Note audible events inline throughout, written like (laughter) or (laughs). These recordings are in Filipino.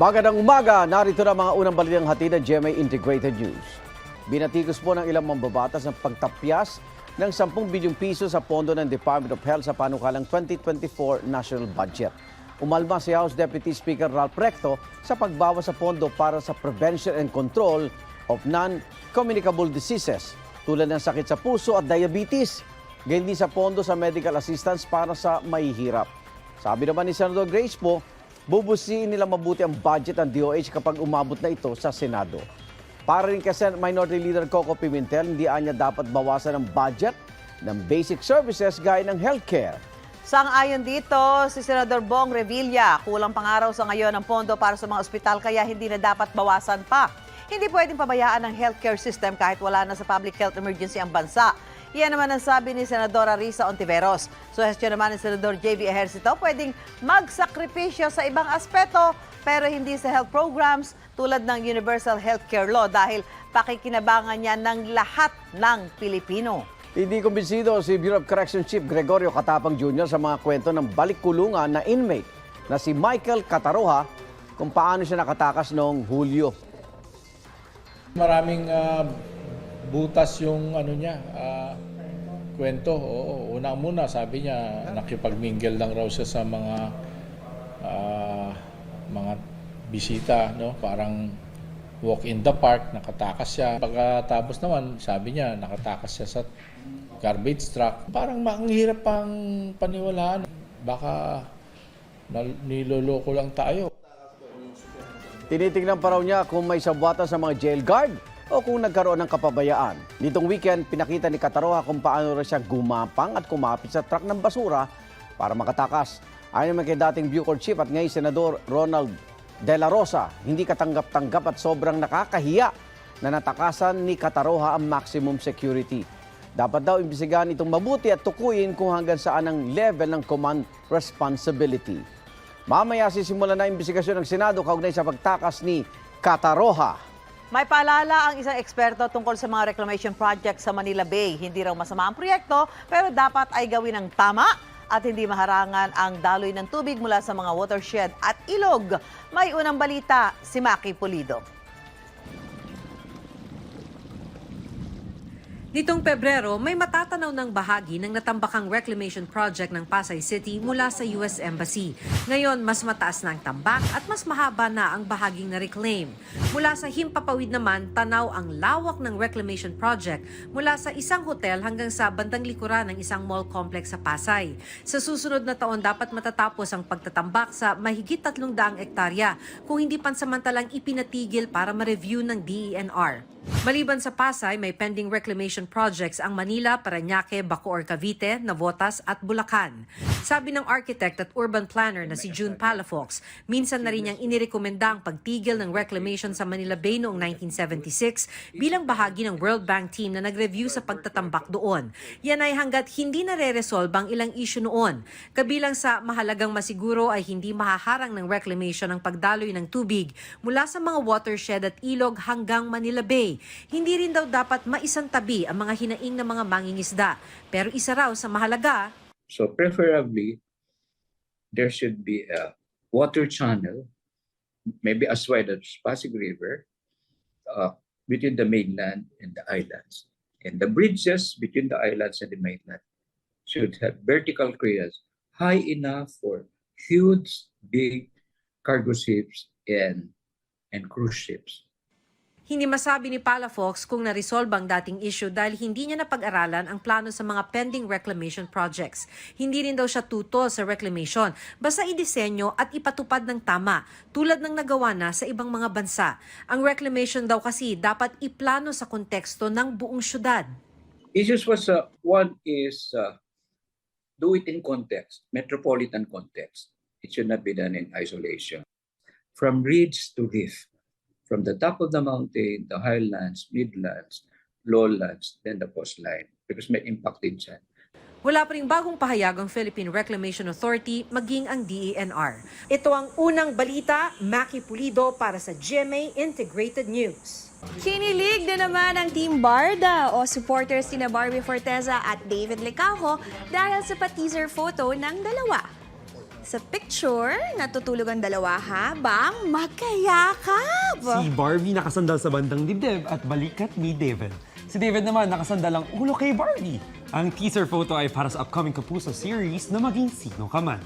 Magandang umaga, narito na mga unang balitang hatid ng GMA Integrated News. Binatikos po ng ilang mambabatas ng pagtapyas ng 10 bilyong piso sa pondo ng Department of Health sa panukalang 2024 National Budget. Umalma si House Deputy Speaker Ralph Recto sa pagbawas sa pondo para sa prevention and control of non-communicable diseases tulad ng sakit sa puso at diabetes. Din sa pondo sa medical assistance para sa mahihirap. Sabi naman ni Senador Grace po, bubusiin nila mabuti ang budget ng DOH kapag umabot na ito sa Senado. Para rin Senate Minority Leader Coco Pimentel, hindi anya dapat bawasan ang budget ng basic services gaya ng healthcare. Sang-ayon dito, si Senador Bong Revilla, kulang pangaraw sa ngayon ang pondo para sa mga ospital kaya hindi na dapat bawasan pa. Hindi pwedeng pabayaan ang healthcare system kahit wala na sa public health emergency ang bansa. Yan naman ang sabi ni Senadora Risa Ontiveros. Suhestyon naman ni Senador JV Ejercito, pwedeng magsakripisyo sa ibang aspeto pero hindi sa health programs tulad ng Universal Healthcare Law dahil pakikinabangan niya ng lahat ng Pilipino. Hindi kumbinsido si Bureau of Correction Chief Gregorio Katapang Jr. sa mga kwento ng balik kulungan na inmate na si Michael Cataroha kung paano siya nakatakas noong Hulyo. Maraming ah, butas yung ano niya, ah, kwento. Oo, una muna sabi niya nakipagmingle lang raw siya sa mga ah, mga bisita, no? Parang walk in the park, nakatakas siya. Pagkatapos naman, sabi niya nakatakas siya sa garbage truck. Parang ang pang paniwalaan. Baka niloloko lang tayo. Tinitingnan pa raw niya kung may sabwatan sa mga jail guard o kung nagkaroon ng kapabayaan. Nitong weekend, pinakita ni Kataroha kung paano rin siya gumapang at kumapit sa truck ng basura para makatakas. Ayon naman kay dating Bucor Chief at ngayon Senador Ronald De La Rosa, hindi katanggap-tanggap at sobrang nakakahiya na natakasan ni Kataroha ang maximum security. Dapat daw imbisigahan itong mabuti at tukuyin kung hanggang saan ang level ng command responsibility. Mamaya sisimula na imbestigasyon ng Senado kaugnay sa pagtakas ni Kataroha. May paalala ang isang eksperto tungkol sa mga reclamation project sa Manila Bay. Hindi raw masama ang proyekto, pero dapat ay gawin ng tama at hindi maharangan ang daloy ng tubig mula sa mga watershed at ilog. May unang balita si Maki Pulido. Nitong Pebrero, may matatanaw ng bahagi ng natambakang reclamation project ng Pasay City mula sa US Embassy. Ngayon, mas mataas na ang tambak at mas mahaba na ang bahaging na-reclaim. Mula sa Himpapawid naman, tanaw ang lawak ng reclamation project mula sa isang hotel hanggang sa bandang likuran ng isang mall complex sa Pasay. Sa susunod na taon, dapat matatapos ang pagtatambak sa mahigit 300 ektarya kung hindi pansamantalang ipinatigil para ma-review ng DENR. Maliban sa Pasay, may pending reclamation projects ang Manila, Parañaque, Bacoor, Cavite, Navotas at Bulacan. Sabi ng architect at urban planner na si June Palafox, minsan na rin niyang inirekomenda ang pagtigil ng reclamation sa Manila Bay noong 1976 bilang bahagi ng World Bank team na nag-review sa pagtatambak doon. Yan ay hanggat hindi nare-resolve ang ilang issue noon. Kabilang sa mahalagang masiguro ay hindi mahaharang ng reclamation ang pagdaloy ng tubig mula sa mga watershed at ilog hanggang Manila Bay. Hindi rin daw dapat maisantabi ang mga hinaing ng mga mangingisda. Pero isa raw sa mahalaga, So preferably, there should be a water channel, maybe as wide as Pasig River, uh, between the mainland and the islands. And the bridges between the islands and the mainland should have vertical clearance high enough for huge, big cargo ships and and cruise ships. Hindi masabi ni Palafox kung na-resolve ang dating issue dahil hindi niya napag-aralan ang plano sa mga pending reclamation projects. Hindi rin daw siya tuto sa reclamation, basta idisenyo at ipatupad ng tama, tulad ng nagawa na sa ibang mga bansa. Ang reclamation daw kasi dapat iplano sa konteksto ng buong syudad. Issues was uh, one is uh, do it in context, metropolitan context. It should not be done in isolation. From ridge to reef, from the top of the mountain, the highlands, midlands, lowlands, then the coastline, because may impact din siya. Wala pa ring bagong pahayag ang Philippine Reclamation Authority maging ang DENR. Ito ang unang balita, Maki Pulido para sa GMA Integrated News. Kinilig na naman ang Team Barda o supporters ni Barbie Forteza at David Lecajo dahil sa pa-teaser photo ng dalawa. Sa picture, natutulog ang dalawa habang magkayakap. Si Barbie nakasandal sa bandang dibdib at balikat ni David. Si David naman nakasandal ang ulo kay Barbie. Ang teaser photo ay para sa upcoming Kapuso series na maging sino ka man.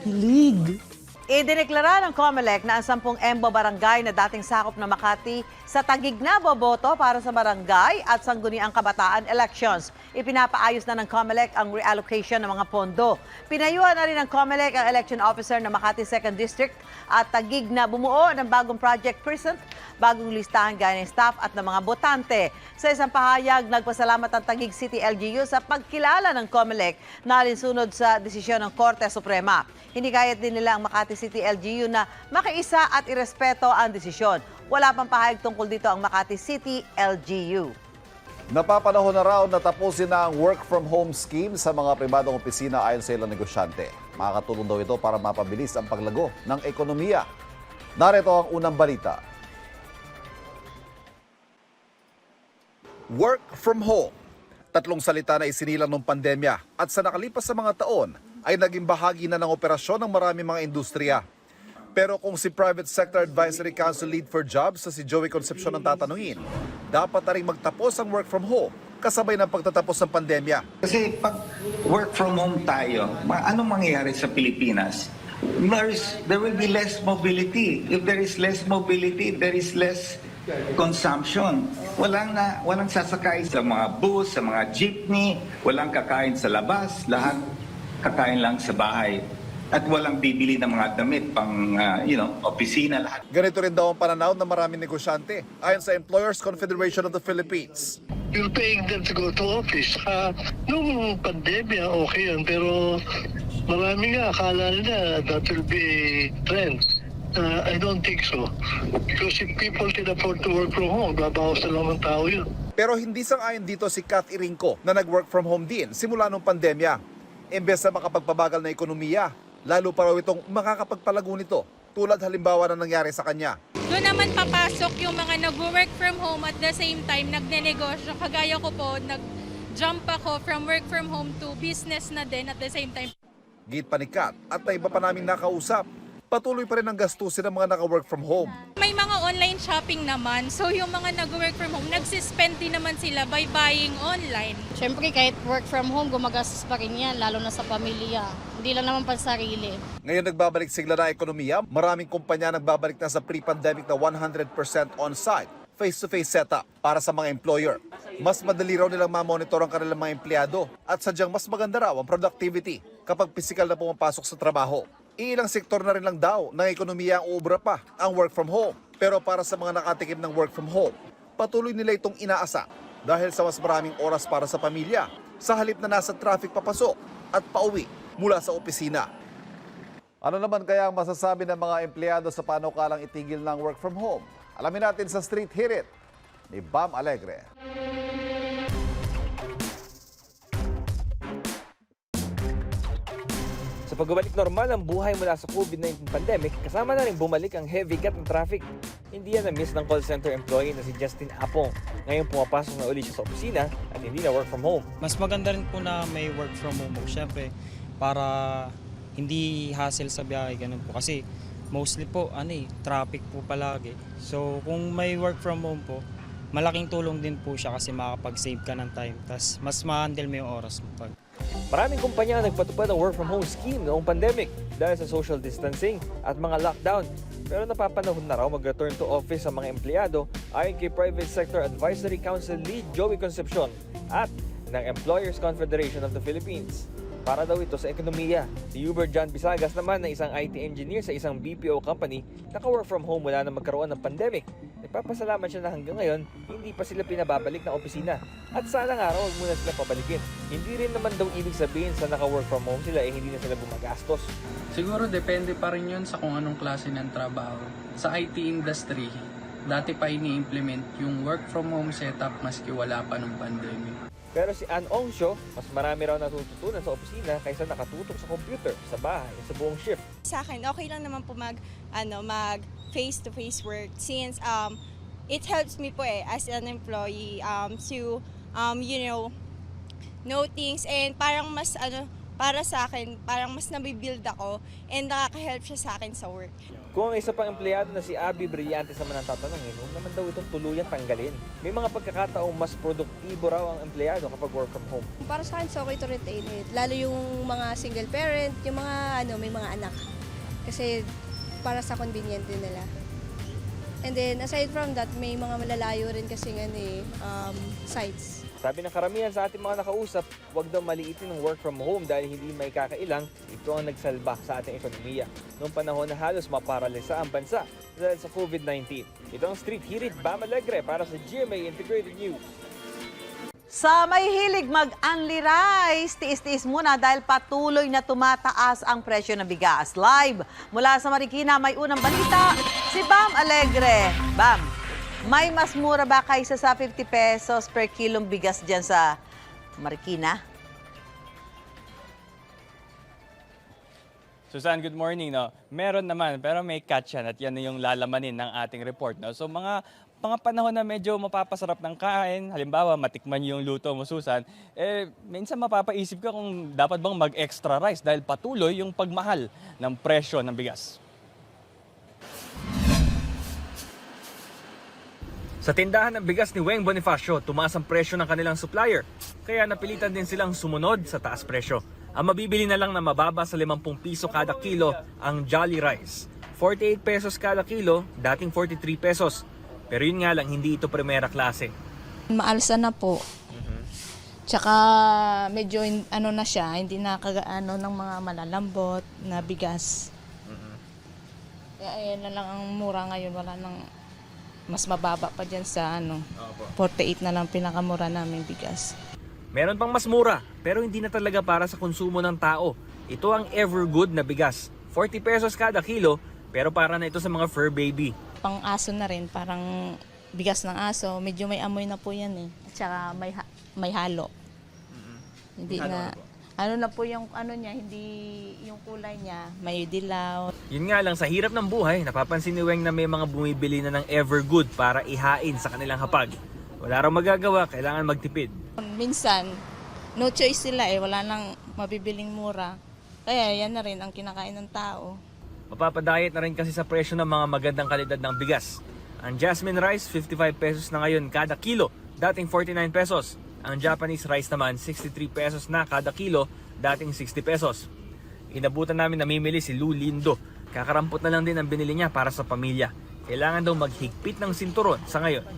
Hilig! Idineklara ng COMELEC na ang 10 Embo barangay na dating sakop ng Makati sa tagig na boboto para sa barangay at sangguniang kabataan elections. Ipinapaayos na ng COMELEC ang reallocation ng mga pondo. Pinayuhan na rin ng COMELEC ang election officer ng Makati 2nd District at tagig na bumuo ng bagong project precinct, bagong listahan gaya ng staff at ng mga botante. Sa isang pahayag, nagpasalamat ang Tagig City LGU sa pagkilala ng COMELEC na alinsunod sa desisyon ng Korte Suprema. Hindi kayat din nila ang Makati City LGU na makiisa at irespeto ang desisyon. Wala pang pahayag tungkol dito ang Makati City LGU. Napapanahon na raw na tapusin na ang work from home scheme sa mga pribadong opisina ayon sa ilang negosyante. Makakatulong daw ito para mapabilis ang paglago ng ekonomiya. Narito ang unang balita. Work from home. Tatlong salita na isinilang ng pandemya at sa nakalipas sa mga taon ay naging bahagi na ng operasyon ng maraming mga industriya. Pero kung si Private Sector Advisory Council Lead for Jobs sa si Joey Concepcion ang tatanungin, dapat na rin magtapos ang work from home kasabay ng pagtatapos ng pandemya. Kasi pag work from home tayo, anong mangyayari sa Pilipinas? There, is, there will be less mobility. If there is less mobility, there is less consumption. Walang na walang sasakay sa mga bus, sa mga jeepney, walang kakain sa labas, lahat kakain lang sa bahay. At walang bibili ng mga damit pang ah, you know, opisina lahat. Ganito rin daw ang pananaw ng maraming negosyante ayon sa Employers Confederation of the Philippines. you're paying them to go to office. Uh, nung pandemya, okay yun. Pero marami nga, akala nila that will be trend. Uh, I don't think so. Because if people can afford to work from home, babawas na lang ng tao yun. Pero hindi sang-ayon dito si Kat Irinco na nag-work from home din simula nung pandemya. Imbes na makapagpabagal na ekonomiya, lalo pa raw itong makakapagpalago nito tulad halimbawa na nangyari sa kanya. Doon naman papasok yung mga nag-work from home at the same time nagnenegosyo. Kagaya ko po, nag-jump ako from work from home to business na din at the same time. Git pa ni Kat at na iba pa naming nakausap. Patuloy pa rin ang gastusin ng mga naka-work from home. May mga online shopping naman. So yung mga nag-work from home, nagsispend din naman sila by buying online. Siyempre, kahit work from home, gumagastos pa rin yan, lalo na sa pamilya. Hindi lang naman pan sarili. Ngayon nagbabalik sigla na ekonomiya, maraming kumpanya nagbabalik na sa pre-pandemic na 100% on-site, face-to-face setup para sa mga employer. Mas madali raw nilang mamonitor ang kanilang mga empleyado at sadyang mas maganda raw ang productivity kapag physical na pumapasok sa trabaho. Ilang sektor na rin lang daw ng ekonomiya ang uubra pa ang work from home. Pero para sa mga nakatikim ng work from home, patuloy nila itong inaasa dahil sa mas maraming oras para sa pamilya sa halip na nasa traffic papasok at pauwi mula sa opisina. Ano naman kaya ang masasabi ng mga empleyado sa panukalang itigil ng work from home? Alamin natin sa Street Hirit ni Bam Alegre. Sa pagbabalik normal ang buhay mula sa COVID-19 pandemic, kasama na rin bumalik ang heavy cut ng traffic. Hindi yan na-miss ng call center employee na si Justin Apong. Ngayon pumapasok na uli siya sa opisina at hindi na work from home. Mas maganda rin po na may work from home. Siyempre, para hindi hassle sa biyahe, ganun po. Kasi mostly po, ano eh, traffic po palagi. So, kung may work from home po, malaking tulong din po siya kasi makakapag-save ka ng time. Tapos, mas ma-handle mo yung oras mo pag Maraming kumpanya ang nagpatupad ng work from home scheme noong pandemic dahil sa social distancing at mga lockdown. Pero napapanahon na raw mag-return to office ang mga empleyado ayon kay Private Sector Advisory Council Lead Joey Concepcion at ng Employers Confederation of the Philippines. Para daw ito sa ekonomiya. Si Hubert John Bisagas naman na isang IT engineer sa isang BPO company, naka-work from home mula na magkaroon ng pandemic. Nagpapasalamat siya na hanggang ngayon, hindi pa sila pinababalik na opisina. At sana nga raw huwag muna sila pabalikin. Hindi rin naman daw ibig sabihin sa naka-work from home sila eh hindi na sila bumagastos. Siguro depende pa rin yun sa kung anong klase ng trabaho. Sa IT industry, dati pa ini-implement yung work from home setup maski wala pa ng pandemic. Pero si Ann Ongsho, mas marami raw natututunan sa opisina kaysa nakatutok sa computer, sa bahay, sa buong shift. Sa akin, okay lang naman po mag, ano, mag face-to-face work since um, it helps me po eh as an employee um, to, um, you know, know things and parang mas, ano, para sa akin, parang mas nabibuild ako and nakaka-help siya sa akin sa work. Kung ang isa pang empleyado na si Abby Brillantes naman ang tatanungin, huwag naman daw itong tuluyan tanggalin. May mga pagkakataong mas produktibo raw ang empleyado kapag work from home. Para sa akin, it's okay to retain it. Lalo yung mga single parent, yung mga ano, may mga anak. Kasi para sa convenient din nila. And then, aside from that, may mga malalayo rin kasi nga eh, um, sites. Sabi ng karamihan sa ating mga nakausap, huwag daw maliitin ng work from home dahil hindi may kakailang, ito ang nagsalba sa ating ekonomiya. Noong panahon na halos maparalisa ang bansa dahil sa COVID-19. Ito ang Street Hirit Bam Alegre para sa GMA Integrated News. Sa may hilig mag-unli rice, tiis-tiis muna dahil patuloy na tumataas ang presyo ng bigas. Live mula sa Marikina, may unang balita, si Bam Alegre. Bam, may mas mura ba kaysa sa 50 pesos per kilong bigas dyan sa Marikina? Susan, good morning. No? Meron naman, pero may catch yan at yan yung lalamanin ng ating report. No? So mga mga panahon na medyo mapapasarap ng kain, halimbawa matikman yung luto mo, Susan, eh, minsan mapapaisip ka kung dapat bang mag-extra rice dahil patuloy yung pagmahal ng presyo ng bigas. Sa tindahan ng bigas ni Weng Bonifacio, tumaas ang presyo ng kanilang supplier. Kaya napilitan din silang sumunod sa taas presyo. Ang mabibili na lang na mababa sa 50 piso kada kilo ang Jolly Rice. 48 pesos kada kilo, dating 43 pesos. Pero yun nga lang, hindi ito primera klase. Maalsa na po. Tsaka medyo ano na siya, hindi na kagaano ng mga malalambot na bigas. Kaya ayan na lang ang mura ngayon, wala nang mas mababa pa dyan sa ano. 48 na lang pinakamura namin bigas. Meron pang mas mura, pero hindi na talaga para sa konsumo ng tao. Ito ang Evergood na bigas. 40 pesos kada kilo, pero para na ito sa mga fur baby. Pang aso na rin, parang bigas ng aso, medyo may amoy na po yan eh. At saka may, ha- may halo. Hindi na, ano na po yung ano niya, hindi yung kulay niya, may dilaw. Yun nga lang, sa hirap ng buhay, napapansin ni Weng na may mga bumibili na ng Evergood para ihain sa kanilang hapag. Wala raw magagawa, kailangan magtipid. Minsan, no choice sila eh, wala nang mabibiling mura. Kaya yan na rin ang kinakain ng tao. Mapapadayat na rin kasi sa presyo ng mga magandang kalidad ng bigas. Ang jasmine rice, 55 pesos na ngayon kada kilo, dating 49 pesos. Ang Japanese rice naman, 63 pesos na kada kilo, dating 60 pesos. Inabutan namin namimili si Lou Lindo. Kakarampot na lang din ang binili niya para sa pamilya. Kailangan daw maghigpit ng sinturon sa ngayon.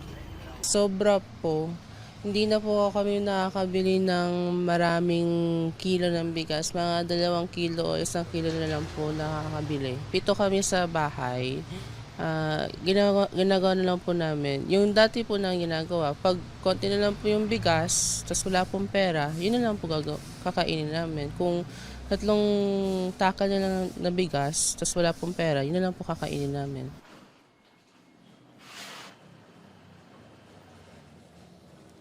Sobra po. Hindi na po kami nakakabili ng maraming kilo ng bigas. Mga dalawang kilo o isang kilo na lang po nakakabili. Pito kami sa bahay. Ah, ginagawa, ginagawa na lang po namin. Yung dati po na ginagawa, pag konti na lang po yung bigas, tapos wala pong pera, yun na lang po kakainin namin. Kung tatlong taka na lang na bigas, tapos wala pong pera, yun na lang po kakainin namin.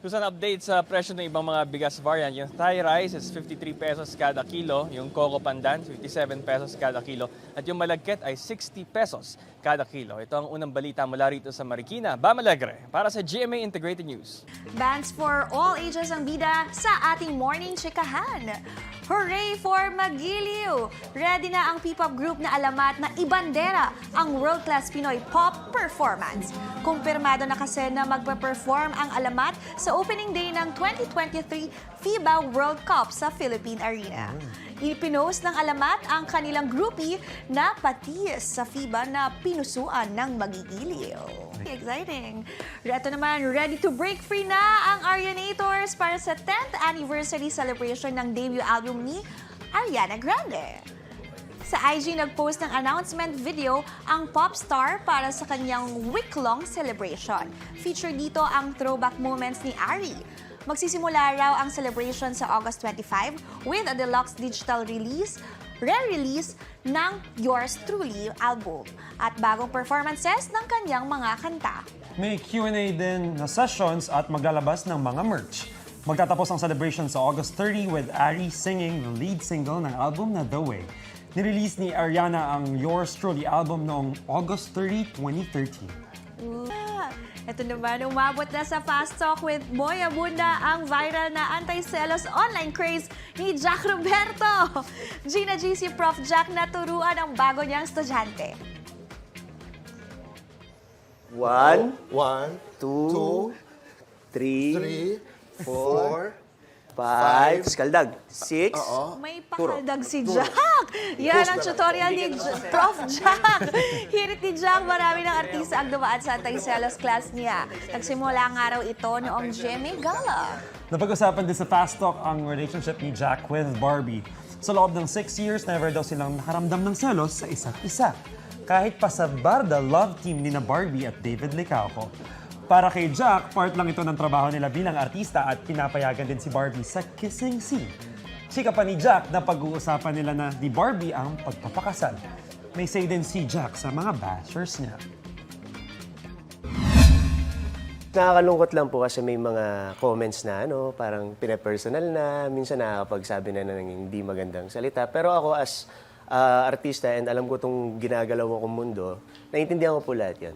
Susan, update sa presyo ng ibang mga bigas variant. Yung Thai rice is 53 pesos kada kilo. Yung Coco Pandan, 57 pesos kada kilo. At yung Malagkit ay 60 pesos kada kilo. Ito ang unang balita mula rito sa Marikina. Bam Alegre, para sa GMA Integrated News. Bands for all ages ang bida sa ating morning chikahan. Hooray for Magiliw! Ready na ang P-pop group na alamat na ibandera ang world-class Pinoy pop performance. Kumpirmado na kasi na magpa-perform ang alamat sa opening day ng 2023 FIBA World Cup sa Philippine Arena. Ipinost ng alamat ang kanilang groupie na patis sa FIBA na pinusuan ng magigiliw. Exciting! Ito naman, ready to break free na ang Arianators para sa 10th anniversary celebration ng debut album ni Ariana Grande. Sa IG nag-post ng announcement video ang pop star para sa kanyang week-long celebration. Feature dito ang throwback moments ni Ari. Magsisimula raw ang celebration sa August 25 with a deluxe digital release, re-release ng Yours Truly album at bagong performances ng kanyang mga kanta. May Q&A din na sessions at maglalabas ng mga merch. Magtatapos ang celebration sa August 30 with Ari singing the lead single ng album na The Way. Nirelease ni Ariana ang Yours Truly album noong August 30, 2013. Ah, Ito naman, umabot na sa Fast Talk with Boy Abunda ang viral na anti-selos online craze ni Jack Roberto. Gina G si Prof. Jack na turuan ang bago niyang estudyante. One, One, two, two, three, three, four, four, five, five. skaldag, six, May Turo. pakaldag si Jack. Yan ang tutorial ni J- Prof. Jack. (laughs) Hirit ni Jack, marami ng artista ang dumaan sa Tayselos class niya. Nagsimula nga raw ito noong Jimmy Gala. Napag-usapan din sa Fast Talk ang relationship ni Jack with Barbie. Sa loob ng six years, never daw silang nakaramdam ng selos sa isa't isa. Kahit pa sa Barda love team ni na Barbie at David Licauco. Para kay Jack, part lang ito ng trabaho nila bilang artista at pinapayagan din si Barbie sa kissing scene. Chika pa ni Jack na pag-uusapan nila na di Barbie ang pagpapakasal. May say din si Jack sa mga bashers niya. Nakakalungkot lang po kasi may mga comments na ano, parang pinapersonal na, minsan nakakapagsabi na ng hindi magandang salita. Pero ako as ah, artista and alam ko itong ginagalaw kong mundo, naiintindihan ko po lahat yan.